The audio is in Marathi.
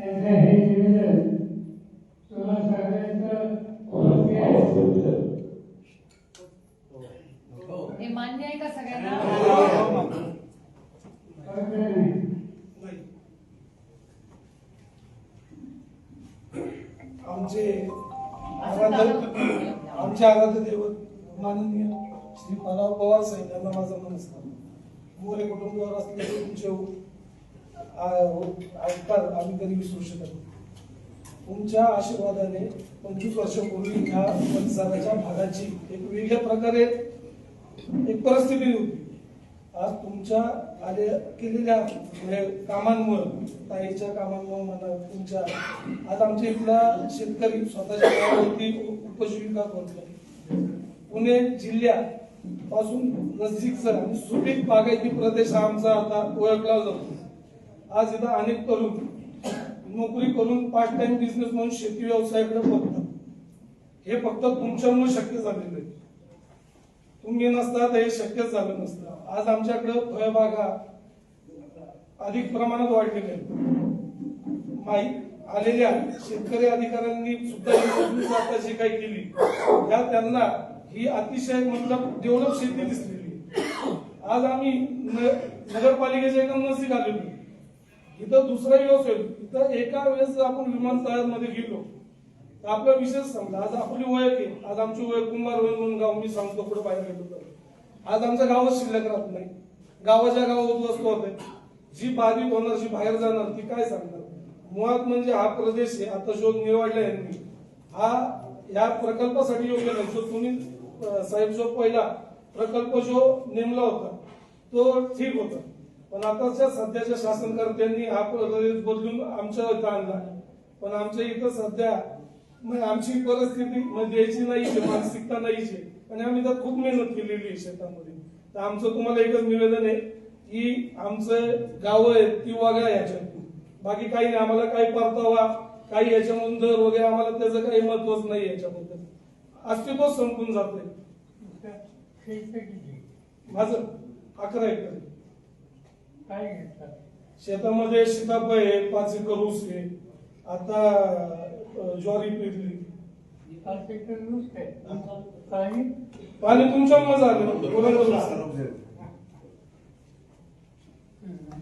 हे निवेदन तुला सगळ्यांचं ओळख आहे. हे मान्य आहे का सगळ्यांना. आमचे आमचे आराध्य दैवत माननीय श्री पराव पवार साहेब यांना माझा नमस्कार मोरे कुटुंबावर असलेले तुमचे आ- आम्ही कधी विसरू शकत नाही. तुमच्या आशीर्वादाने पंचवीस वर्षापूर्वी ह्या परिसराच्या भागाची एक वेगळ्या प्रकारे एक परिस्थिती होती. आज तुमच्या आले केलेल्या कामांमुळे ताईच्या कामांमुळे म्हणा तुमच्या आज आमच्या इथला शेतकरी स्वतःच्या गावावरती उपजीविका करतो पुणे जिल्ह्यापासून नजीकचा आणि सुपीक बागायती प्रदेश हा आमचा आता ओळखला जातो. आज इथं अनेक तरुण नोकरी करून पार्ट टाइम बिझनेस म्हणून शेती व्यवसायाकडे बघतात. हे फक्त तुमच्यामुळे शक्य झालेलं आहे. तुम्ही नसता तर हे शक्यच झालं नसतं. आज आमच्याकडे फळबागा अधिक प्रमाणात वाढलेल्या आहेत. माई आलेल्या शेतकरी अधिकाऱ्यांनी सुद्धा आता जी काही केली त्या त्यांना ही अतिशय मतलब डेव्हलप शेती दिसलेली आज आम्ही न- नगरपालिकेच्या एकदम नजीक आलेलो आहे. इथं दुसरा होईल इथं एका वेळेस जर आपण विमानतळामध्ये गेलो. तर आपला विशेष समजा आज आपली ओळख आहे आज आमची ओळख कुंभार होईल म्हणून गाव मी सांगतो पुढे बाहेर गेलो तर. आज आमच्या गावात शिल्लक राहत नाही. गावाच्या गावात वस्तू होते जी बाधित होणार जी बाहेर जाणार ती काय सांगणार? मुळात म्हणजे हा प्रदेश आहे आता शोध निवडला यांनी. हा या प्रकल्पासाठी योग्य नाही. जो तुम्ही साहेब जो पहिला प्रकल्प जो नेमला होता तो ठीक होता. पण आताच्या सध्याच्या शासनकर्त्यांनी हा प्रदेश बदलून आमच्या इथं आणला पण आमच्या इथं सध्या म्हणजे आमची परिस्थिती म्हणजे द्यायची नाही मानसिकता नाहीच आणि आम्ही त्यात खूप मेहनत केलेली आहे शेतामध्ये. तर आमचं तुम्हाला एकच निवेदन आहे की आमचं गाव आहे ती वगळा याच्यातून बाकी काही नाही आम्हाला काही परतावा काही याच्यामधून दर वगैरे आम्हाला त्याचं काही महत्वच नाही याच्याबद्दल. अस्तित्व संपून जाते? माझं अकरा एकर. काय घेतात शेतामध्ये सीताफळ आहे पाच एकर ऊस आहे. आता ज्वारी पेरली. पाच एकर ऊस काय काही? पाणी तुमच्या मजा आलं. बरोबर हम्म.